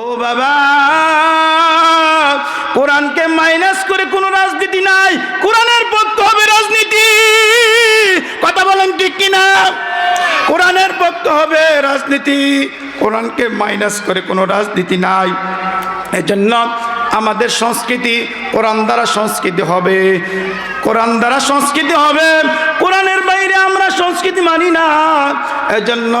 ও বাবা, কোরআনকে মাইনাস করে কোনো রাজনীতি নাই, কোরআনের পক্ষ হবে রাজনীতি। কথা বলেন ঠিক কিনা? কোরআনের পক্ষ হবে রাজনীতি, কোরআনকে মাইনাস করে কোনো রাজনীতি নাই। এজন্য আমাদের সংস্কৃতি কোরআন দ্বারা সংস্কৃতি হবে। কোরআন দ্বারা সংস্কৃতি হবে। কোরআনের বাইরে আমরা সংস্কৃতি মানি না। এজন্য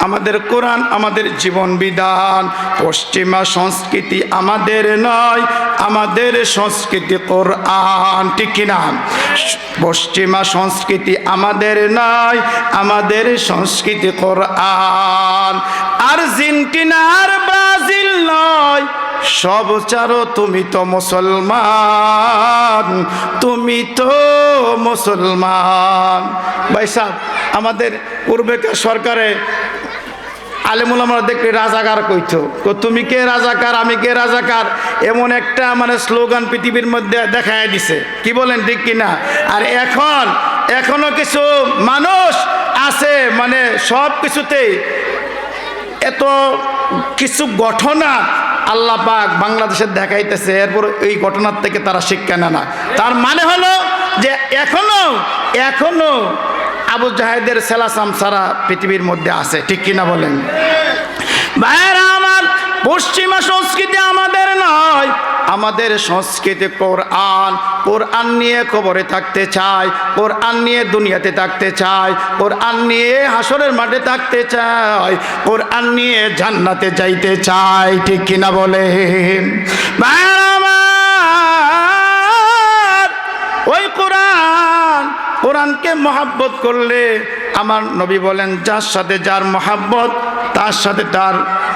আমাদের কোরআন আমাদের জীবন বিধান। পশ্চিমা সংস্কৃতি আমাদের নয়, আমাদের সংস্কৃতি কোরআন। ঠিক কিনা পশ্চিমা সংস্কৃতি আমাদের নয়, আমাদের সংস্কৃতি কোরআন। আর্জেন্টিনা আর ব্রাজিল নয়। সব চারো, তুমি তো মুসলমান, তুমি তো মুসলমান। ভাই সাহ, আমাদের পূর্বেকার সরকারে আলেমুল আমরা দেখলে রাজাকার কইতো। তুমি কে রাজাকার, আমি কে রাজাকার? এমন একটা মানে স্লোগান পৃথিবীর মধ্যে দেখায় দিছে। কি বলেন, ঠিক কিনা আর এখন, এখনও কিছু মানুষ আছে মানে সব কিছুতেই এত কিছু ঘটনা আল্লাহ পাক বাংলাদেশের দেখাইতেছে, এরপর এই ঘটনার থেকে তারা শিক্ষা নেয় না। তার মানে হলো যে এখনও এখনও আবু জাহেদের সেলাসাম সারা পৃথিবীর মধ্যে আছে, ঠিক কিনা বলেন? আমার পশ্চিমা সংস্কৃতি আমাদের নয়। আমাদের সংস্কৃতি কোরআন। কোরআন নিয়ে কবরে থাকতে চায়। কোরআন নিয়ে দুনিয়াতে থাকতে চায়। কোরআন নিয়ে হাসরের মাঠে থাকতে চায়। কোরআন নিয়ে জান্নাতে যাইতে চায়। ঠিক কিনা বলে ওই কোরআন, কোরআনকে মহাব্বত করলে আমার নবী বলেন, যার সাথে যার মহাব্বত, তার সাথে তার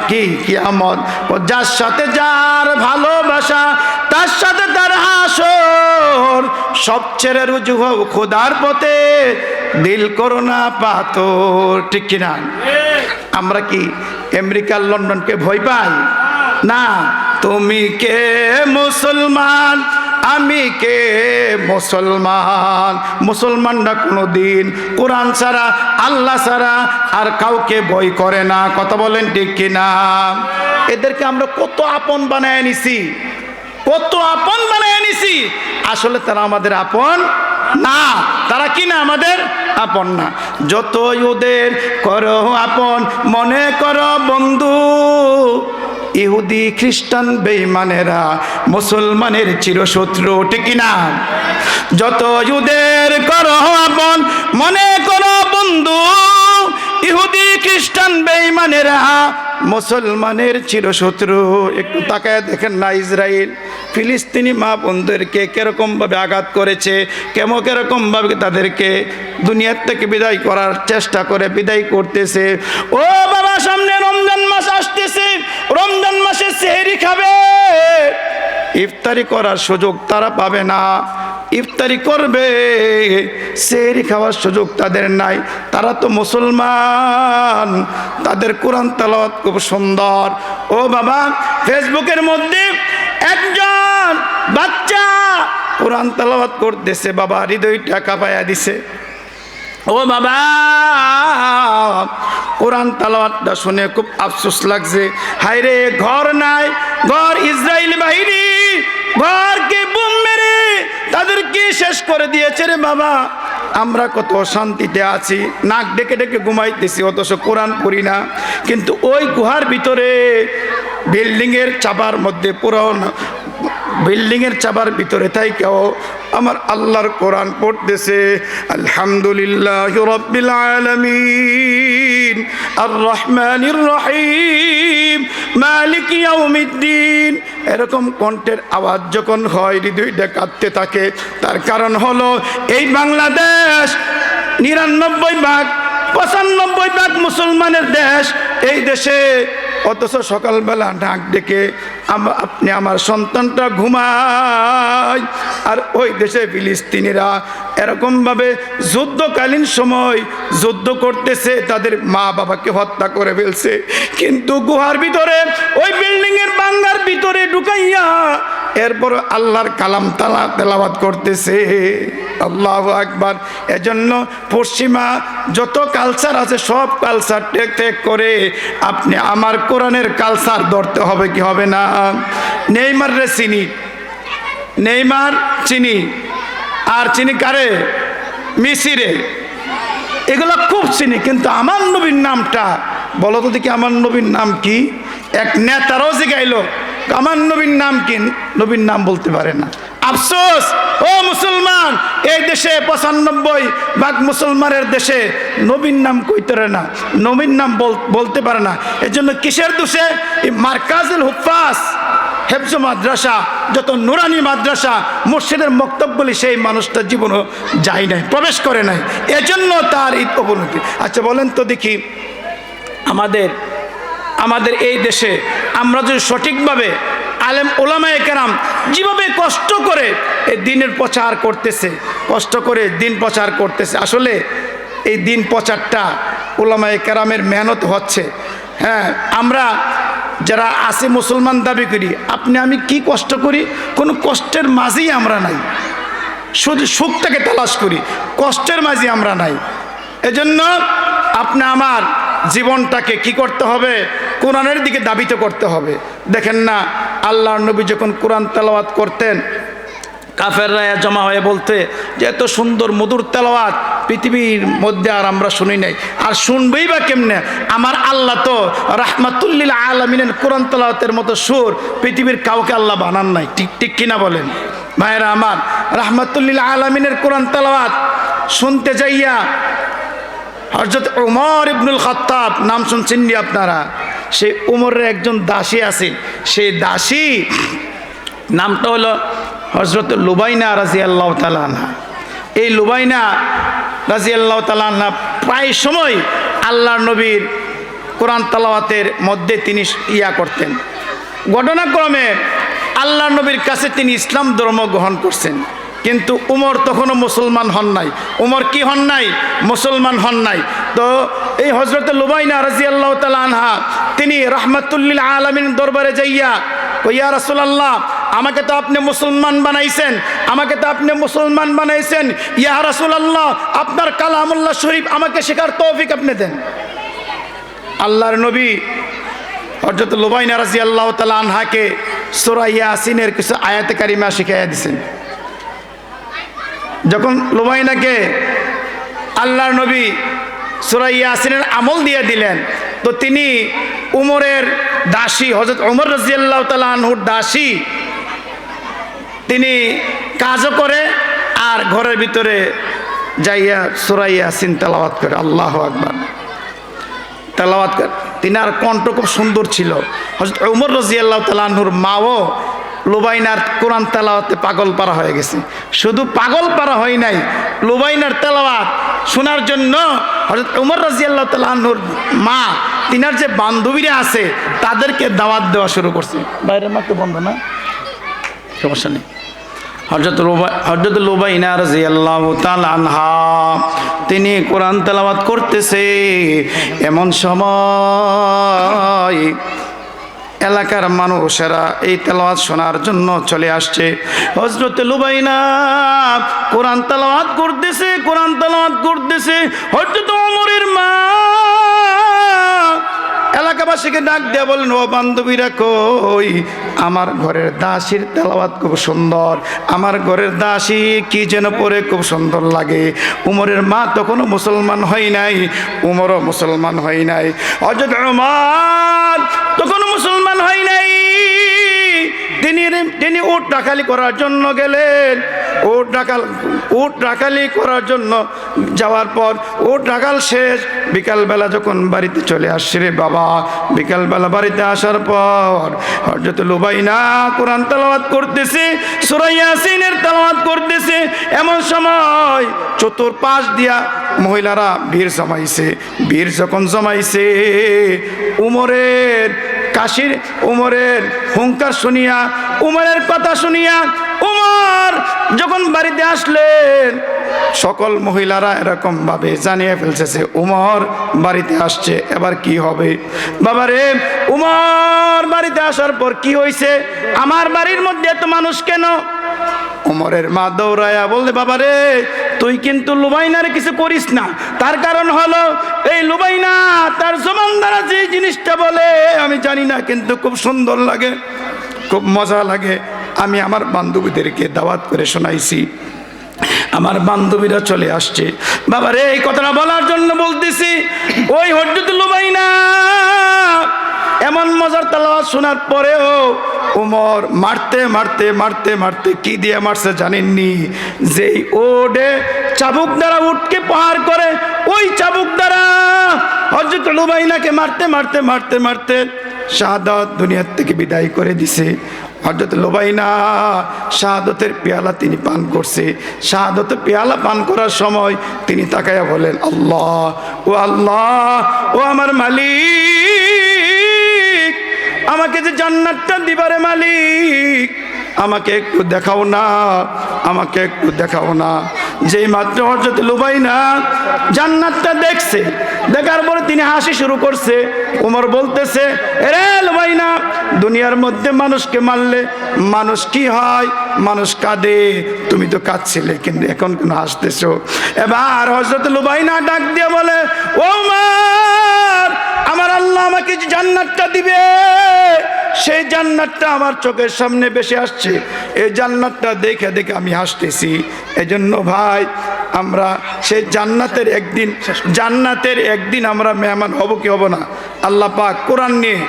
কি কিয়ামত। ও যার সাথে যার ভালোবাসা, তার সাথে তার হাসর সব ছেড়ে রুজু হোক খোদার পথে, দিল করোনা পাথর। ঠিক কিনা? আমরা কি আমেরিকার লন্ডনকে ভয় পাই? না। তুমি কে মুসলমান? আমি কে মুসলমান? মুসলমানরা কোনো দিন কোরআন ছাড়া, আল্লাহ ছাড়া আর কাউকে বই করে না। কথা বলেন ঠিক কিনা? এদেরকে আমরা কত আপন বানায় নিছি। কত আপন বানায় নিছি। আসলে তারা আমাদের আপন না। তারা কি না আমাদের আপন না? যতই ওদের করো আপন, মনে করো বন্ধু ইহুদি খ্রিস্টান বেইমানেরা মুসলমানের চিরশত্রু ঠিক না যত ইহুদের করো আপন মনে করো বন্ধু। ইহুদি, খ্রিস্টান বেইমানেরা মুসলমানের চিরশত্রু। একটু তাকায় দেখেন না ইসরায়েল ফিলিস্তিনি মা বন্ধুদেরকে কিরকমভাবে আঘাত করেছে কেমন কিরকমভাবে তাদেরকে দুনিয়ার থেকে বিদায় করার চেষ্টা করে বিদায় করতেছে। ও বাবা, সামনে রমজান মাস আসতেছে, রমজান মাসে সেহেরি খাবে। ইফতারি করার সুযোগ তারা পাবে না। ইফতারি করবে, সেহরি খাওয়ার সুযোগ তাদের নাই। তারা তো মুসলমান, তাদের কোরআন তালাওয়াত খুব সুন্দর। ও বাবা, ফেসবুকের মধ্যে একজন বাচ্চা কোরআন তালাওয়াত করতেছে, বাবা হৃদয়টা কাঁপায়া দিছে। ও বাবা, কোরআন তালাওয়াতটা শুনে খুব আফসোস লাগছে। হায়রে, ঘর নাই, ঘর ইসরায়েল বাহিনী, ঘরকে তাদেরকে শেষ করে দিয়েছে রে বাবা আমরা কত অশান্তিতে আছি, নাক ডেকে ডেকে ঘুমাইতেছি, অথচ কোরআন পড়ি না। কিন্তু ওই গুহার ভিতরে বিল্ডিংয়ের চাপার মধ্যে পুরো বিল্ডিংয়ের চাবার ভিতরে তাই কেউ আমার আল্লাহর কোরআন পড়তেছে, আলহামদুলিল্লাহ রব্বিল আলামিন আর রহমানির রহিম মালিক ইয়াউমিদ্দিন। এরকম কণ্ঠের আওয়াজ যখন হয়, হৃদয়টা কাঁদতে থাকে, তার কারণ হলো এই বাংলাদেশ নিরানব্বই ভাগ, পঁচানব্বই ভাগ মুসলমানের দেশ এই দেশে অথচ সকালবেলা ডাক ডেকে আপনি আমার সন্তানটা ঘুমায় আর ওই দেশে ফিলিস্তিনিরা এরকমভাবে যুদ্ধকালীন সময় যুদ্ধ করতেছে, তাদের মা বাবাকে হত্যা করে ফেলছে। কিন্তু গুহার ভিতরে, ওই বিল্ডিংয়ের বাঙ্গার ভিতরে ঢুকাইয়া এরপর আল্লাহর কালাম তালা তেলাবাদ করতেছে। আল্লাহ আকবার। এজন্য পশ্চিমা যত কালচার আছে, সব কালচার টেক টেক করে আপনি আমার কোরআনের কালচার ধরতে হবে কি হবে না? নেইমার রে চিনি। নেইমার চিনি। আর চিনি কারে? মিসিরে। এগুলো খুব চিনি, কিন্তু আমার নবীর নামটা, বলো তো দেখি আমার নবীর নাম কি? এক নেতারও জিগাইল। আমার নবীর নাম কি? নবীর নাম বলতে পারে না। আফসোস, ও মুসলমান, এই দেশে পঁচানব্বই ভাগ মুসলমানের দেশে নবীর নাম কইতে পারে না, নবীর নাম বল- বলতে পারে না। এই জন্য কিসের দোষে? মার্কাজুল হুফাস হেফজ মাদ্রাসা, যত নুরানি মাদ্রাসা, মসজিদের বক্তব্যলি সেই মানুষটার জীবনও যায় নাই, প্রবেশ করে নাই। এজন্য তার এই অবনতি। আচ্ছা বলেন তো দেখি, আমাদের আমাদের এই দেশে আমরা যদি সঠিকভাবে আলেম ওলামায়ে কেরাম যেভাবে কষ্ট করে এই দিনের প্রচার করতেছে, কষ্ট করে দিন প্রচার করতেছে, আসলে এই দিন প্রচারটা ওলামায়ে কেরামের মেহনত হচ্ছে। হ্যাঁ আমরা যারা আছে মুসলমান দাবি করি, আপনি আমি কি কষ্ট করি? কোনো কষ্টের মাঝেই আমরা নাই। শুধু সুখটাকে তালাশ করি, কষ্টের মাঝে আমরা নাই। এজন্য আপনি আমার জীবনটাকে কি করতে হবে? কোরআনের দিকে দাবিত করতে হবে। দেখেন না, আল্লাহর নবী যখন কোরআন তেলাওয়াত করতেন, কাফেররা জমা হয়ে বলতে, যে এত সুন্দর মধুর তেলাওয়াত পৃথিবীর মধ্যে আর আমরা শুনি নাই। আর শুনবেই বা কেমনে? আমার আল্লাহ তো রাহমাতুল্লিল আলমিনের কোরআন তেলাওয়াতের মতো সুর পৃথিবীর কাউকে আল্লাহ বানান নাই। ঠিক ঠিক কিনা বলেন? ভাইরা আমার রাহমাতুল্লিল আলমিনের কোরআন তেলাওয়াত শুনতে যাইয়া হজরত উমর ইবনুল খত্তাব, নাম শুনছেন নি আপনারা? সেই উমরের একজন দাসী আছেন। সেই দাসী নামটা হলো হজরত লুবাইনা রাজি আল্লাহ তালানা এই লুবাইনা রাজি আল্লাহ তালানা প্রায় সময় আল্লাহর নবীর কোরআন তালাওয়াতের মধ্যে তিনি ইয়া করতেন। ঘটনাক্রমে আল্লাহ নবীর কাছে তিনি ইসলাম ধর্ম গ্রহণ করছেন। কিন্তু উমর তখনও মুসলমান হন নাই। উমর কি হন নাই? মুসলমান হন নাই। তো এই হজরত লুবাইনা রাজি আল্লাহ তালা আনহা তিনি রহমতুল্লিল আলমিন দরবারে যাইয়া কইয়া রাসুলাল্লাহ, আমাকে তো আপনি মুসলমান বানাইছেন, আমাকে তো আপনি মুসলমান বানাইছেন। ইয়া রাসুলাল্লাহ, আপনার কালামুল্লাহ শরীফ আমাকে শেখার তৌফিক আপনি দেন। আল্লাহর নবী হজরত লুবাইনা রাজি আল্লাহ তালা সোরাইয়া আসিনের কিছু আয়াতে কারিমা শিখাইয়া দিছেন। যখন লোবাইনাকে আল্লাহর নবী সুরাইয়া আসিনের আমল দিয়ে দিলেন তো তিনি উমরের দাসী হজরত উমর রাজিয়াল্লাহ তালা আনহুর দাসী। তিনি কাজও করে আর ঘরের ভিতরে যাইয়া সুরাইয়া আসিন তেলাওয়াত করে। আল্লাহ আকবার। তেলাওয়াত করে। তিনার কণ্ঠ খুব সুন্দর ছিল। হজরত উমর রাজিয়াল্লাহ তালাহুর মাও লুবাইনার কোরআন তেলাওয়াতে পাগল পারা হয়ে গেছে। শুধু পাগল পারা হয় নাই, লুবাইনার তেলাওয়াত শোনার জন্য হজরত উমর রাজিয়াল্লাহ তালাহুর মা, তিনার যে বান্ধবীরা আছে, তাদেরকে দাওয়াত দেওয়া শুরু করছে। বাইরের মাত্র বন্ধ না? সমস্যা নেই। হজরত হজরত লুবাইনা রাজি আল্লাহ আনহা, তিনি কোরআন তেলাওয়াত করতেছে। এমন সময় এলাকার মানুষেরা এই তেলাওয়াত শোনার জন্য চলে আসছে। হজরত লুবাইনা কোরআন তেলাওয়াত করতেছে, কোরআন তেলাওয়াত করতেছে। হজরত অমরের মা এলাকাবাসীকে ডাক দেয়া বলেন, ও বান্ধবীরা কই? আমার ঘরের দাসীর তেলাওয়াত খুব সুন্দর। আমার ঘরের দাসী কি যেন পরে খুব সুন্দর লাগে। উমরের মা তখনও মুসলমান হয় নাই, উমরও মুসলমান হয় নাই। অযোধ্য তখনও মুসলমান হয় নাই। তিনি তিনি উট ডাকালি করার জন্য গেলেন। উট ডাকাল, উট ডাকালি করার জন্য যাওয়ার পর, উট ডাকাল শেষ। বিকালবেলা যখন বাড়িতে চলে আসছে রে বাবা, বিকালবেলা বাড়িতে আসার পর হজরত লুবাইনা কোরআন তালাওয়াত করতেছে সুরাইয়া সিনের তালাওয়াত করতেছে। এমন সময় চতুর্পাশ দিয়া মহিলারা ভিড় জমাইছে। ভিড় যখন জমাইছে, উমরের কাশির, উমরের হুঙ্কার শুনিয়া, উমরের কথা শুনিয়া উমর যখন বাড়িতে আসলেন সকল মহিলারা এরকম ভাবে জানিয়ে ফেলছে উমর বাড়িতে আসছে, এবার কি হবে? বাবারে, উমর বাড়িতে আসার পর কি হয়েছে আমার বাড়ির মধ্যে এত মানুষ কেন? উমরের মা দৌড়ায়া বললে বাবা রে তুই কিন্তু লুবাইনার কিছু করিস না। তার কারণ হলো, এই লুবাইনা তার জমান দ্বারা যে জিনিসটা বলে, আমি জানি না, কিন্তু খুব সুন্দর লাগে, খুব মজা লাগে। আমি আমার বান্ধবীদেরকে দাওয়াত করে শোনাইছি। আমার বান্ধবীরা চলে আসছে। বাবা রে এই কথাটা বলার জন্য বলতেছি, ওই হজরত লুবাইনা, এমন মজার তালাওয়াত শোনার পরেও উমর মারতে মারতে মারতে মারতে কি দিয়ে মারছে জানেননি? যেই ওডে চাবুক দ্বারা উঠকে পাহার করে, ওই চাবুক দ্বারা হজরত লুবাইনাকে মারতে মারতে মারতে মারতে শাহাদত দুনিয়ার থেকে বিদায় করে দিছে। হজরত লোবাইনা, শাহাদতের পেয়ালা তিনি পান করছে। শাহাদত পেয়ালা পান করার সময় তিনি তাকাইয়া বলেন আল্লাহ, ও আল্লাহ, ও আমার মালিক, আমাকে যে জান্নাতটা দিবারে মালিক, আমাকে একটু দেখাও না, আমাকে একটু দেখাও না। যেই মাত্র হজরত লুবাই না জান্নাতটা দেখছে, দেখার পরে তিনি হাসি শুরু করছে। উমর বলতেছে, এরে লুবাই না দুনিয়ার মধ্যে মানুষকে মারলে মানুষ কি হয়? মানুষ কাঁদে। তুমি তো কাঁদছিলে, কিন্তু এখন কেন হাসতেছো? এবার হজরত লুবাই না ডাক দিয়ে বলে ও উমর আমার আল্লাহ আমাকে যে জান্নাতটা দিবে সেই জান্নাতটা আমার চোখের সামনে বেশি আসছে। এই জান্নাতটা দেখে দেখে আমি হাসতেছি। এজন্য ভাই আমরা সেই জান্নাতের একদিন জান্নাতের একদিন আমরা মেহমান হব কি হব না? আল্লাহ পাক কোরআন নিয়ে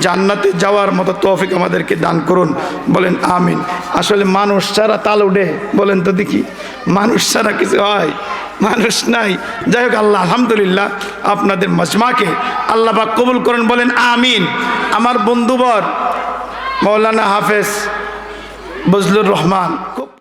জান্নাতে যাওয়ার মতো তৌফিক আমাদেরকে দান করুন। বলেন, আমিন। আসলে মানুষ ছাড়া তাল উঠে, বলেন তো দেখি, মানুষ ছাড়া কিছু হয়, মানুষ নাই। যাই হোক, আল্লাহ, আলহামদুলিল্লাহ, আপনাদের মজমাকে আল্লাহ পাক কবুল করেন, বলেন, আমিন। আমার বন্ধুবর, মৌলানা হাফেজ, বজলুর রহমান